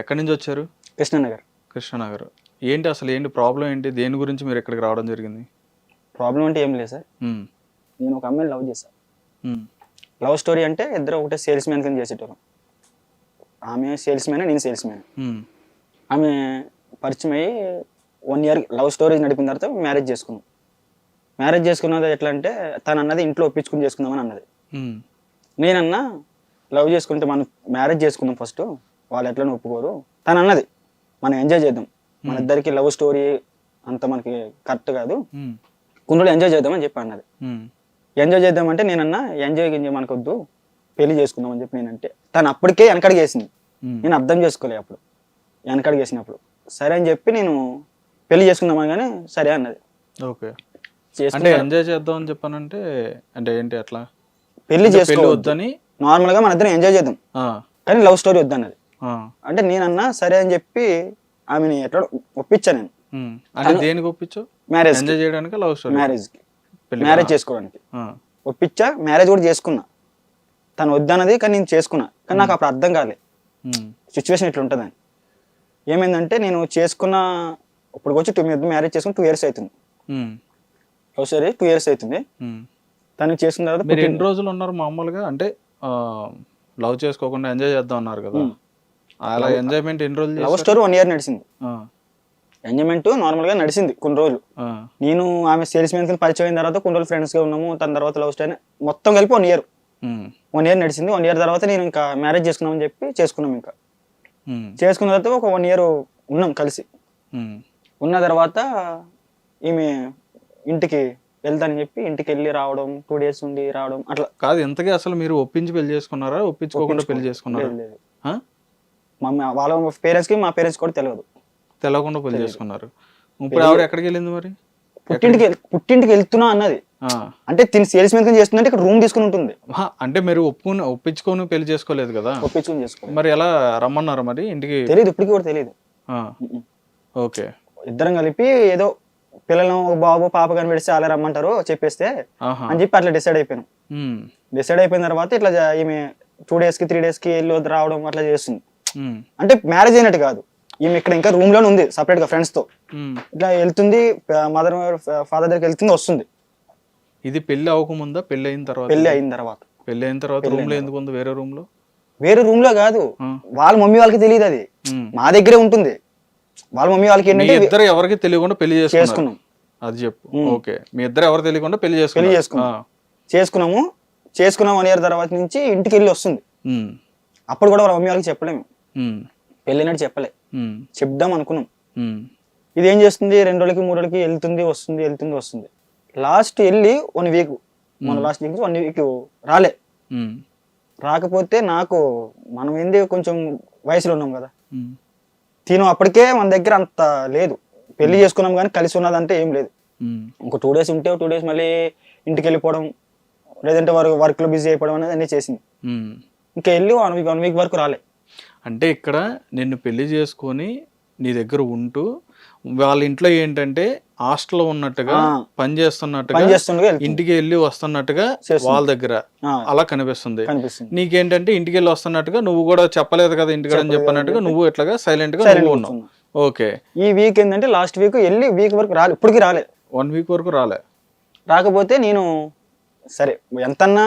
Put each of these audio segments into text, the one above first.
ఎక్కడి నుంచి వచ్చారు? కృష్ణనగర్. కృష్ణనగర్. ఏంటి అసలు ఏంటి ప్రాబ్లం ఏంటి? దేని గురించి మీరు ఇక్కడికి రావడం జరిగింది? ప్రాబ్లం అంటే ఏం లేదు సార్. నేను ఒక అమ్మాయిని లవ్ చేశాను లవ్ స్టోరీ అంటే ఇద్దరు ఒకటే సేల్స్ మ్యాన్ కింద చేసేటోళ్ళం. ఆమె సేల్స్ మ్యాన్ నేను సేల్స్ మ్యాన్ ఆమె పరిచయం అయ్యి వన్ ఇయర్ లవ్ స్టోరీ నడిపిన తర్వాత మ్యారేజ్ చేసుకున్నాం. మ్యారేజ్ చేసుకున్నది ఎట్లా అంటే తను అన్నది ఇంట్లో ఒప్పించుకుని చేసుకుందామని అన్నది. నేనన్నా లవ్ చేసుకుంటే మనం మ్యారేజ్ చేసుకుందాం ఫస్ట్. వాళ్ళు ఎట్లా ఒప్పుకోరు. తను అన్నది మనం ఎంజాయ్ చేద్దాం. మన ఇద్దరికి లవ్ స్టోరీ అంత మనకి కరెక్ట్ కాదు. కొన్ని రోజులు ఎంజాయ్ చేద్దామని చెప్పి అన్నది. ఎంజాయ్ చేద్దామంటే నేనన్నా ఎంజాయ్ గింజాయ్ మనకొద్దు పెళ్ళి చేసుకుందాం అని చెప్పి నేనంటే తను అప్పటికే ఉమ్, నేను అర్థం చేసుకోలే అప్పుడు. వెనకడికి వేసినప్పుడు సరే అని చెప్పి నేను పెళ్ళి చేసుకుందామని కానీ సరే అన్నది. ఓకే. అంటే ఎంజాయ్ చేద్దాం అని చెప్పానంటే అంటే ఏంటి అట్లా? పెళ్ళి పెళ్ళి చేసుకోవద్దు. వద్దని? నార్మల్గా మన ఇద్దరం ఎంజాయ్ చేద్దాం. కానీ లవ్ స్టోరీ వద్దన్నది. అంటే నేనన్నా సరే అని చెప్పి ఆమెని ఎట్లా ఒప్పించా నేను. అంటే దేనికి ఒప్పించు మ్యారేజ్ ఎంజాయ్ చేయడానికి లవ్ స్టోరీ మ్యారేజ్కి. పెళ్ళి మ్యారేజ్ చేసుకోవడానికి. ఒప్పించా మ్యారేజ్ కూడా చేసుకున్నా. తను వద్దన్నది కానీ నేను చేసుకున్నా. కానీ నాకు అప్పుడు అర్థం కాలే. సిచ్యువేషన్ ఇట్లా ఉంటుందని. ఏమైందంటే నేను చేసుకున్న ఇప్పుడు వచ్చి టూ మ్యారేజ్ చేసుకుని టూ ఇయర్స్ అవుతుంది. లవ్ స్టోరీ టూ ఇయర్స్ అవుతుంది. తను చేసుకున్న తర్వాత మీరు ఎన్ని రోజులు ఉన్నారు మామూలుగా? అంటే లవ్ చేసుకోకుండా ఎంజాయ్ చేద్దాం అన్నారు కదా. అలా ఎంజాయ్మెంట్ ఎన్ని రోజులు లవ్? స్టోరీ వన్ ఇయర్ నడిచింది ఎంజాయ్మెంట్ నార్మల్గా నడిచింది కొన్ని రోజులు. నేను ఆమె సేల్స్ మ్యాన్ కింద పరిచయం అయిన తర్వాత కొన్ని రోజులు ఫ్రెండ్స్గా ఉన్నాము తన తర్వాత లవ్ స్టోరీ మొత్తం కలిపి వన్ ఇయర్ వన్ ఇయర్ నడిచింది వన్ ఇయర్ తర్వాత నేను ఇంకా మ్యారేజ్ చేసుకున్నామని చెప్పి చేసుకున్నాం ఇంకా. చేసుకున్న తర్వాత ఒక వన్ ఇయర్ ఉన్నాం కలిసి. ఉన్న తర్వాత ఈమె ఇంటికి వెళ్తానని చెప్పి ఇంటికి వెళ్ళి రావడం టూ డేస్ ఉండి రావడం అట్లా. కాదు ఇంతకీ అసలు మీరు ఒప్పించి పెళ్ళి చేసుకున్నారా? ఒప్పించుకోకుండా పెళ్ళి చేసుకున్నారా? మా వాళ్ళ పేరెంట్స్కి మా పేరెంట్స్ కూడా తెలియదు తెలవకుండా పెళ్ళి చేసుకున్నారు. ఇప్పుడు ఆవిడ ఎక్కడికి వెళ్ళింది మరి? పుట్టింటికి పుట్టింటికి వెళ్తున్నా అన్నది. అంటే తిని సేల్స్ కింద చేస్తుందంటే ఇక్కడ రూమ్ తీసుకుని ఉంటుంది. అంటే మీరు ఒప్పుకుని ఒప్పించుకొని పెళ్ళి చేసుకోలేదు కదా? ఒప్పించుకుని చేసుకో మరి ఎలా రమ్మన్నారు మరి ఇంటికి? తెలియదు ఇప్పటికి కూడా తెలియదు ఓకే. ఇద్దరం కలిపి ఏదో పిల్లలను ఒక బాబు పాప కనిపెడిస్తే అలా రమ్మంటారు చెప్పేస్తే అని చెప్పి అట్లా డిసైడ్ అయిపోయాను. డిసైడ్ అయిపోయిన తర్వాత ఇట్లా ఈమె టూ డేస్కి త్రీ డేస్కి వెళ్ళి రావడం అట్లా చేస్తుంది. అంటే మ్యారేజ్ అయినట్టు కాదు. ఈమె ఇక్కడ ఇంకా రూమ్లోనే ఉంది సపరేట్గా ఫ్రెండ్స్తో. ఉమ్. ఇట్లా వెళ్తుంది మదర్ ఫాదర్ దగ్గరికి వెళ్తుంది వస్తుంది. ఇది పెళ్ళి అవ్వకముందా? పెళ్ళి అయిన తర్వాత? పెళ్ళి అయిన తర్వాత. పెళ్ళి అయిన తర్వాత రూమ్లో ఎందుకు ఉంది? వేరే రూమ్లో? వేరే రూమ్లో కాదు. ఆ. వాళ్ళ మమ్మీ వాళ్ళకి తెలియదు అది. మా దగ్గరే ఉంటుంది. వాళ్ళ మమ్మీ వాళ్ళకి ఏంటంటే ఇద్దరు ఎవరికి తెలియకుండా పెళ్ళి చేసుకున్నాం. అది చెప్పు. ఓకే. మీ ఇద్దరు ఎవరు తెలియకుండా పెళ్ళి పెళ్ళి చేసుకున్నారు? చేసుకున్నాం. చేసుకున్నాము. చేసుకున్నాం ఇయర్ తర్వాత నుంచి ఇంటికి వెళ్ళి వస్తుంది. అప్పుడు కూడా వాళ్ళ మమ్మీ వాళ్ళకి చెప్పలేము. ఉమ్, పెళ్ళినట్టు చెప్పలే. చెప్దాం అనుకున్నాం. ఇది ఏం చేస్తుంది? రెండు రోజులకి మూడు రోజులకి వెళ్తుంది వస్తుంది వెళ్తుంది వస్తుంది. లాస్ట్ వెళ్ళి వన్ వీక్ మన లాస్ట్ వీక్ వన్ వీక్ రాలే. రాకపోతే నాకు మనం ఏంది కొంచెం వయసులో ఉన్నాం కదా. తిను అప్పటికే మన దగ్గర అంత లేదు. పెళ్ళి చేసుకున్నాం కానీ కలిసి ఉన్నదంటే ఏం లేదు. ఇంకో టూ డేస్ ఉంటే టూ డేస్ మళ్ళీ ఇంటికి వెళ్ళిపోవడం లేదంటే వర్క్ వర్క్లో బిజీ అయిపోవడం అనేది అన్నీ చేసింది. ఇంకా వెళ్ళి వన్ వీక్ వన్ వీక్ వరకు రాలే. అంటే ఇక్కడ నిన్ను పెళ్ళి చేసుకొని నీ దగ్గర ఉంటూ వాళ్ళ ఇంట్లో ఏంటంటే హాస్టల్లో ఉన్నట్టుగా. పని చేస్తున్నట్టుగా. ఇంటికి వెళ్ళి వస్తున్నట్టుగా. వాళ్ళ దగ్గర అలా కనిపిస్తుంది. నీకేంటంటే ఇంటికి వెళ్ళి వస్తున్నట్టుగా నువ్వు కూడా చెప్పలేదు కదా ఇంటికి అని చెప్పినట్టుగా నువ్వు ఇట్లాగా సైలెంట్గా నువ్వు ఉన్నావు. ఓకే. ఈ వీక్ ఏంటంటే లాస్ట్ వీక్ వెళ్ళి వీక్ వరకు రాలే. ఇప్పటికి రాలే. వన్ వీక్ వరకు రాలే. రాకపోతే నేను సరే ఎంతన్నా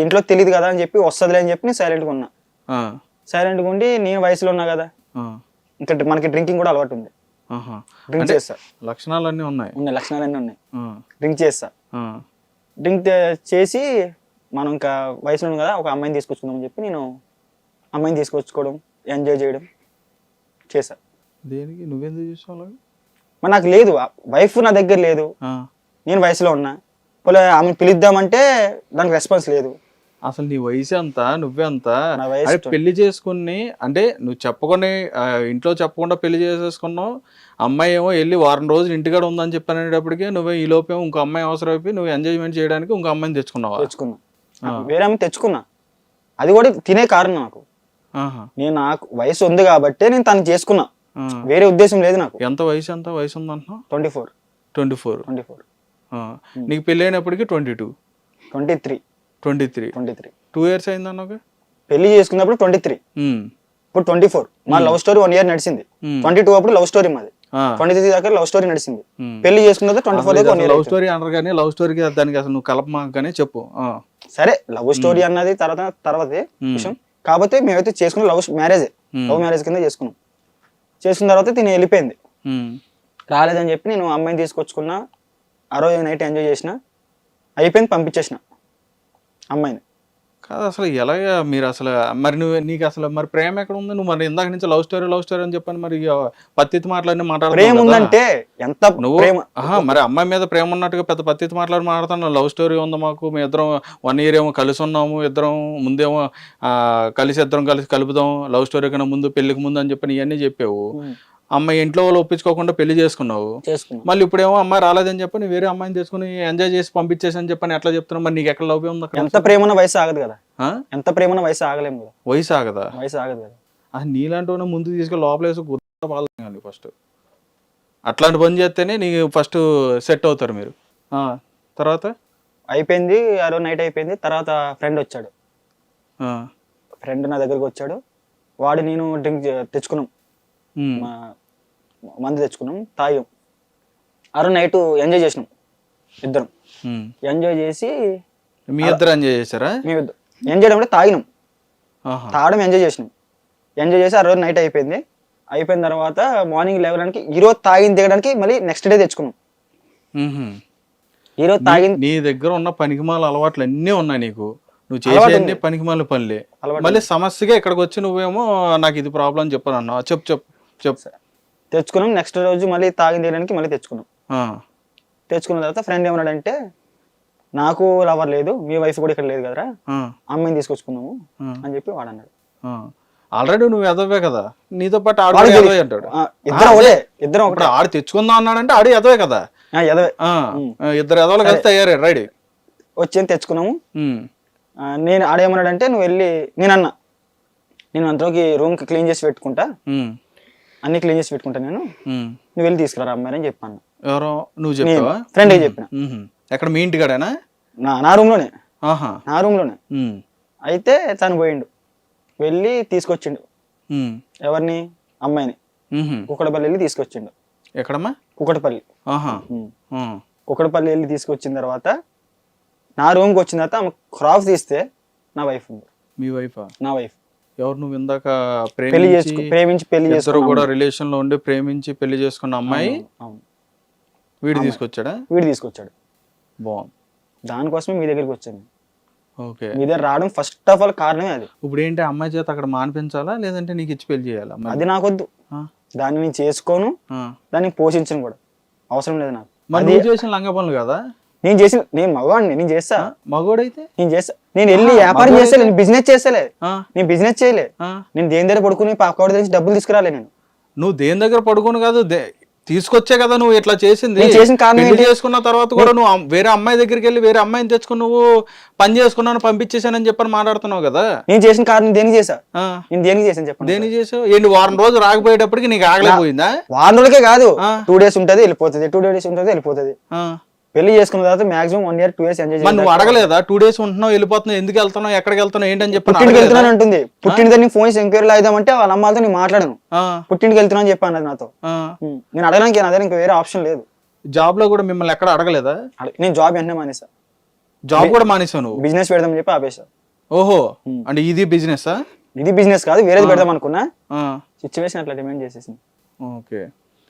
ఇంట్లో తెలియదు కదా అని చెప్పి వస్తుందిలే అని చెప్పి నేను సైలెంట్గా ఉన్నా. సైలెంట్గా ఉండి నేను వయసులో ఉన్నా కదా. ఇంకా మనకి డ్రింకింగ్ కూడా అలవాటు ఉంది. డ్రింక్ చేస్తా. లక్షణాలన్నీ ఉన్నాయి. ఉన్న లక్షణాలన్నీ ఉన్నాయి. డ్రింక్ చేస్తా. డ్రింక్ చేసి మనం ఇంకా వయసులో ఉన్నాం కదా ఒక అమ్మాయిని తీసుకొచ్చుకుందామని చెప్పి నేను అమ్మాయిని తీసుకొచ్చుకోవడం ఎంజాయ్ చేయడం చేశా దేనికి? నువ్వెందుకు చూసావు? మరి నాకు లేదు. వైఫ్ నా దగ్గర లేదు. నేను వయసులో ఉన్నా. పోలే ఆమెను పిలుద్దామంటే దానికి రెస్పాన్స్ లేదు. అసలు నీ వయసు ఎంత? నువ్వే అంత నా వయసు అరే పెళ్ళి చేసుకుని అంటే నువ్వు చెప్పకుండా ఇంట్లో చెప్పకుండా పెళ్ళి చేసేసుకున్నావు. అమ్మాయి ఏమో వెళ్ళి వారం రోజులు ఇంటికాడ ఉందని చెప్పనేటప్పటికే నువ్వు ఈ లోపేమో ఇంకో అమ్మాయి అవసరం అయిపోయి నువ్వు ఎంజాయ్మెంట్ చేయడానికి ఇంకో అమ్మాయిని తెచ్చుకున్నావా? తెచ్చుకున్నా. వేరే ఆమె తెచ్చుకున్నా. అది కూడా తినే కారణం నాకు. నేను నాకు వయసు ఉంది కాబట్టే నేను తను చేసుకున్నా. వేరే ఉద్దేశం లేదు నాకు. ఎంత వయసు ఎంత? వయసు ఉందంటున్నావు? Twenty four. Twenty four. Twenty four. నీకు పెళ్ళి అయినప్పటికీ twenty two. Twenty three. Twenty three twenty three two years అయిందన్నావు పెళ్ళి చేసుకున్నప్పుడు ట్వంటీ త్రీ ఇప్పుడు ట్వంటీ ఫోర్ మా లవ్ స్టోరీ వన్ ఇయర్ నడిచింది Hmm. ట్వంటీ టూ అప్పుడు లవ్ స్టోరీ మాది. ట్వంటీ త్రీ దాకా లవ్ స్టోరీ నడిచింది Hmm. పెళ్ళి చేసుకున్నది ట్వంటీ ఫోర్ దాకా లవ్ స్టోరీ అనరు కానీ లవ్ స్టోరీకి దానికి అసలు నువ్వు కలపమాకనే చెప్పు. సరే లవ్ స్టోరీ అన్నది తర్వాత తర్వాతే Hmm. విషయం. కాకపోతే మేమైతే చేసుకున్న love marriage Hmm. Love marriage కింద చేసుకున్నాం. చేసుకున్న తర్వాత తిని వెళ్ళిపోయింది. రాలేదని చెప్పి నేను అమ్మాయిని తీసుకొచ్చుకున్నా ఆ రోజు నైట్ ఎంజాయ్ చేసిన అయిపోయింది పంపించేసిన. అమ్మాయిని. కాదు అసలు ఎలాగా మీరు అసలు మరి నువ్వు నీకు అసలు మరి ప్రేమ ఎక్కడ ఉంది? నువ్వు మరి ఇందాక నుంచి లవ్ స్టోరీ లవ్ స్టోరీ అని చెప్పని మరి పత్తితి ప్రేమ కదా. ఉందంటే ఎంత నువ్వు మరి అమ్మాయి మీద ప్రేమ ఉన్నట్టుగా పెద్ద పత్తితి మాట్లాడి మాట్లాడుతున్నావు. లవ్ స్టోరీ ఉంది మాకు మేము ఇద్దరం వన్ ఇయర్ ఏమో కలిసి ఉన్నాము ఇద్దరం ముందేమో కలిసి ఇద్దరం కలిసి కలుపుదాం లవ్ స్టోరీ కన్నా ముందు పెళ్ళికి ముందు అని చెప్పి ఇవన్నీ చెప్పావు. అమ్మాయి ఇంట్లో వాళ్ళు ఒప్పించుకోకుండా పెళ్ళి చేసుకున్నావు. చేసుకున్నాం. మళ్ళీ ఇప్పుడేమో అమ్మాయి రాలేదని చెప్పని వేరే అమ్మాయిని తీసుకుని ఎంజాయ్ చేసి పంపించేసి అని చెప్పని ఎట్లా చెప్తున్నావు? మరి నీకు ఎక్కడ లవ్ ఉంది ఎంత ప్రేమ ఉన్న వయసు ఆగదు కదా? ఎంత ప్రేమ ఉన్న వయసు ఆగలేము కదా. వయసు ఆగదా? వయసు ఆగదు కదా. అది నీలాంటి ముందు తీసుకెళ్ళి లోపలేసి గుర్త ఫస్ట్ అట్లాంటి పని చేస్తేనే నీకు ఫస్ట్ సెట్ అవుతారు మీరు. తర్వాత? అయిపోయింది ఆ రోజు నైట్ అయిపోయింది. తర్వాత ఫ్రెండ్ వచ్చాడు. ఫ్రెండ్ నా దగ్గరకు వచ్చాడు. వాడు నేను డ్రింక్ తెచ్చుకున్నాం. మందు తెచ్చుకున్నాం తాగాం. ఆ రోజు నైట్ ఎంజాయ్ చేసినాం ఇద్దరం. ఎంజాయ్ చేసి మీ ఇద్దరు ఎంజాయ్ చేశారా? మేము ఎంజాయ్ అంటే తాగినాం. ఆహా. తాగడం ఎంజాయ్ చేసినాం. ఎంజాయ్ చేసి ఆ రోజు నైట్ అయిపోయింది. అయిపోయిన తర్వాత మార్నింగ్ లేవడానికి ఈ రోజు తాగిన దిగడానికి మళ్ళీ నెక్స్ట్ డే తెచ్చుకున్నాం. ఉహుం. ఈ రోజు తాగిన నీ దగ్గర ఉన్న పనికిమాల అలవాట్లు అన్నీ ఉన్నాయి నీకు. నువ్వు చేసే. పనికిమాల పనులే. మళ్ళీ సమస్యగా ఇక్కడికి వచ్చి నువ్వేమో నాకు ఇది ప్రాబ్లం చెప్పను అన్నావు. చెప్పు చెప్పు చెప్పు. తెచ్చుకున్నాం. నెక్స్ట్ రోజు మళ్ళీ తాగిన దిగడానికి మళ్ళీ తెచ్చుకున్నాం. తెచ్చుకున్న తర్వాత ఫ్రెండ్ ఏమన్నాడంటే నాకు లవర్ లేదు మీ వైఫ్ కూడా ఇక్కడ లేదు కదరా అమ్మాయిని తీసుకొచ్చుకున్నాము అని చెప్పి వాడు అన్నాడు. ఆల్రెడీ నువ్వు ఎదవే కదా నీతో పాటు ఆడు. ఎదవే అంటాడు. ఇద్దరం ఒకటే ఇద్దరం ఒకటే. ఆడు తెచ్చుకుందాం అన్నాడంటే ఆడు ఎదవే కదా. ఎదవే ఇద్దరు ఎదవలు కలిసి తయారు రెడీ వచ్చి తెచ్చుకున్నాము. నేను ఆడేమన్నాడంటే నువ్వు వెళ్ళి నేను అన్నా నేను అంతలోకి రూమ్కి క్లీన్ చేసి పెట్టుకుంటా. అన్ని క్లీన్ చేసి పెట్టుకుంటా నేను. నువ్వు వెళ్ళి తీసుకురా అమ్మాయి అని చెప్పాను. ఎవరో నువ్వు చెప్పావా? ఫ్రెండ్కి చెప్పిన. ఎక్కడ మీ ఇంటికాడేనా నా నా రూమ్లోనే ఆహా. నా రూమ్లోనే ఉమ్, అయితే తను పోయిండు. వెళ్ళి తీసుకొచ్చిండు. ఎవరిని? అమ్మాయిని. కుక్కడపల్లి వెళ్ళి తీసుకొచ్చిండు. ఎక్కడమ్మా? కుక్కడపల్లి. కుక్కడపల్లి వెళ్ళి తీసుకొచ్చిన తర్వాత నా రూమ్కి వచ్చిన తర్వాత ఆమె క్రాఫ్ తీస్తే నా వైఫ్ ఉంది. మీ వైఫా నా వైఫ్ ఎవరు నువ్వు ఇందాక ప్రేమించి ప్రేమించి పెళ్ళి ఇద్దరు కూడా. రిలేషన్లో ఉండి ప్రేమించి పెళ్ళి చేసుకున్న అమ్మాయి. వీడు తీసుకొచ్చాడా? వీడు తీసుకొచ్చాడు. బాగుంది దానికోసమే మీ దగ్గరికి వచ్చాను. ఓకే. మీ దగ్గర రావడం ఫస్ట్ ఆఫ్ ఆల్ కారణమే అది. ఇప్పుడు ఏంటి అమ్మాయి చేత అక్కడ మానిపించాలా? లేదంటే నీకు ఇచ్చి పెళ్ళి చేయాలా? అది నాకొద్దు. దాన్ని నేను చేసుకోను. దాన్ని పోషించను కూడా. అవసరం లేదు నాకు. మరి నువ్వు చేసిన లంగ పనులు కదా? నేను చేసి నేను మగవాడిని నేను చేస్తా. మగోడైతే? నేను చేస్తా. నేను వెళ్ళి వ్యాపారం నేను బిజినెస్ చేస్తలే. ఆ, నేను బిజినెస్ చేయలే. ఆ. నేను దేని దగ్గర పడుకుని పాపకోడి నుంచి డబ్బులు తీసుకురాలే నేను. నువ్వు దేని దగ్గర పడుకోను కాదు తీసుకొచ్చే కదా నువ్వు ఇట్లా చేసింది. చేసిన కారణం? చేసుకున్న తర్వాత కూడా నువ్వు వేరే అమ్మాయి దగ్గరికి వెళ్ళి వేరే అమ్మాయిని తెచ్చుకుని నువ్వు పని చేసుకున్నాను పంపించేసానని చెప్పని మాట్లాడుతున్నావు కదా? నేను చేసిన కారణం దేనికి చేసా నేను దేనికి చేశాను చెప్పండి దేనికి చేసావు ఏంటి వారం రోజు రాకపోయేటప్పటికి నీకు ఆగలేకపోయిందా వారం రోజులకే కాదు. టూ డేస్ ఉంటది వెళ్ళిపోతుంది. టూ డేస్ ఉంటది వెళ్ళిపోతుంది. పెళ్ళి చేసుకున్న తర్వాత maximum one year two years enjoy మరి నువ్వు అడగలేదా? టూ డేస్ ఉంటున్నావు వెళ్ళిపోతున్నావు ఎందుకు వెళ్తున్నావు ఎక్కడికి వెళ్తున్నావు ఏంటని చెప్పి పుట్టింటికి వెళ్తున్నాను అంటుంది. పుట్టింటి దగ్గర ఫోన్ చేసి ఎంక్వైరీలు అయిదామంటే వాళ్ళ అమ్మాలతో నేను మాట్లాడను. పుట్టింటికి వెళ్తున్నా అని చెప్పాను అది నాతో. నేను అడగడానికి నా దగ్గర ఇంకా వేరే ఆప్షన్ లేదు. జాబ్లో కూడా మిమ్మల్ని ఎక్కడ అడగలేదా? అడగ- నేను జాబ్ వెంటనే మానేసా. జాబ్ కూడా మానేసావు నువ్వు? బిజినెస్ పెడదామని చెప్పి ఆపేసా. ఓహో. అంటే ఇది బిజినెస్ ఇది బిజినెస్ కాదు వేరేది పెడదాం అనుకున్నా. సిచ్యువేషన్ అట్లా డిమాండ్ చేసేసింది. ఓకే.